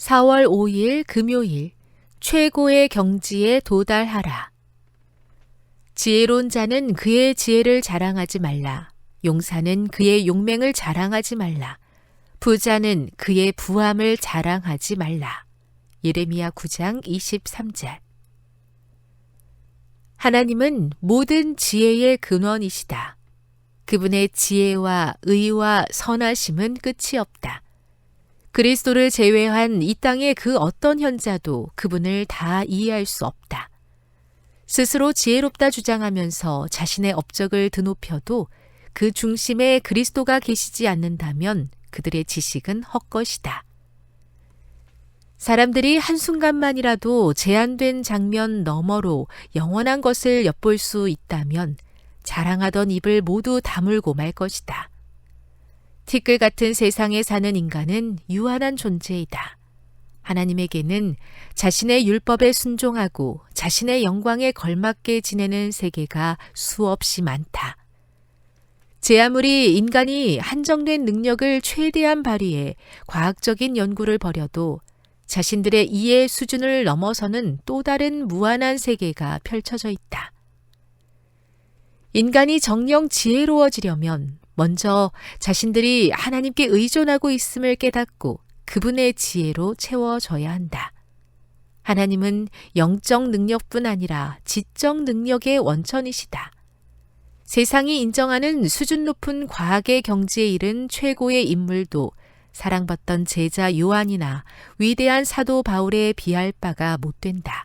4월 5일 금요일 최고의 경지에 도달하라. 지혜로운 자는 그의 지혜를 자랑하지 말라. 용사는 그의 용맹을 자랑하지 말라. 부자는 그의 부함을 자랑하지 말라. 예레미야 9장 23절. 하나님은 모든 지혜의 근원이시다. 그분의 지혜와 의와 선하심은 끝이 없다. 그리스도를 제외한 이 땅의 그 어떤 현자도 그분을 다 이해할 수 없다. 스스로 지혜롭다 주장하면서 자신의 업적을 드높여도 그 중심에 그리스도가 계시지 않는다면 그들의 지식은 헛것이다. 사람들이 한순간만이라도 제한된 장면 너머로 영원한 것을 엿볼 수 있다면 자랑하던 입을 모두 다물고 말 것이다. 티끌 같은 세상에 사는 인간은 유한한 존재이다. 하나님에게는 자신의 율법에 순종하고 자신의 영광에 걸맞게 지내는 세계가 수없이 많다. 제 아무리 인간이 한정된 능력을 최대한 발휘해 과학적인 연구를 벌여도 자신들의 이해 수준을 넘어서는 또 다른 무한한 세계가 펼쳐져 있다. 인간이 정령 지혜로워지려면 먼저 자신들이 하나님께 의존하고 있음을 깨닫고 그분의 지혜로 채워져야 한다. 하나님은 영적 능력뿐 아니라 지적 능력의 원천이시다. 세상이 인정하는 수준 높은 과학의 경지에 이른 최고의 인물도 사랑받던 제자 요한이나 위대한 사도 바울에 비할 바가 못 된다.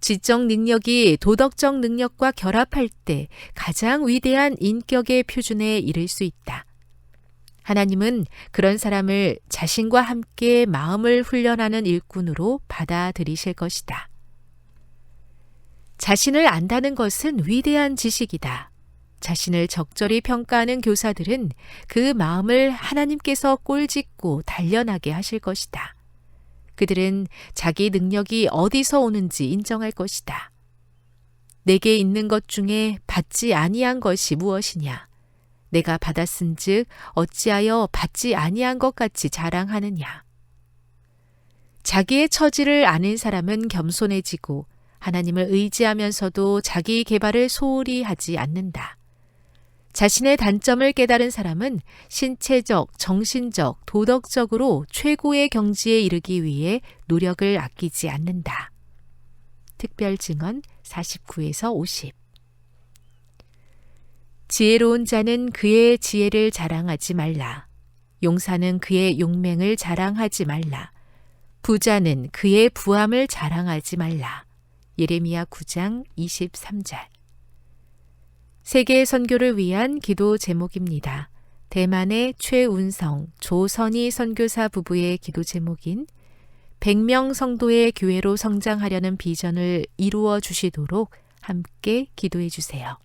지적 능력이 도덕적 능력과 결합할 때 가장 위대한 인격의 표준에 이를 수 있다. 하나님은 그런 사람을 자신과 함께 마음을 훈련하는 일꾼으로 받아들이실 것이다. 자신을 안다는 것은 위대한 지식이다. 자신을 적절히 평가하는 교사들은 그 마음을 하나님께서 꼴짓고 단련하게 하실 것이다. 그들은 자기 능력이 어디서 오는지 인정할 것이다. 내게 있는 것 중에 받지 아니한 것이 무엇이냐? 내가 받았은즉 어찌하여 받지 아니한 것 같이 자랑하느냐? 자기의 처지를 아는 사람은 겸손해지고 하나님을 의지하면서도 자기 개발을 소홀히 하지 않는다. 자신의 단점을 깨달은 사람은 신체적, 정신적, 도덕적으로 최고의 경지에 이르기 위해 노력을 아끼지 않는다. 특별 증언 49에서 50 지혜로운 자는 그의 지혜를 자랑하지 말라. 용사는 그의 용맹을 자랑하지 말라. 부자는 그의 부함을 자랑하지 말라. 예레미야 9장 23절 세계 선교를 위한 기도 제목입니다. 대만의 최운성, 조선희 선교사 부부의 기도 제목인 100명 성도의 교회로 성장하려는 비전을 이루어 주시도록 함께 기도해 주세요.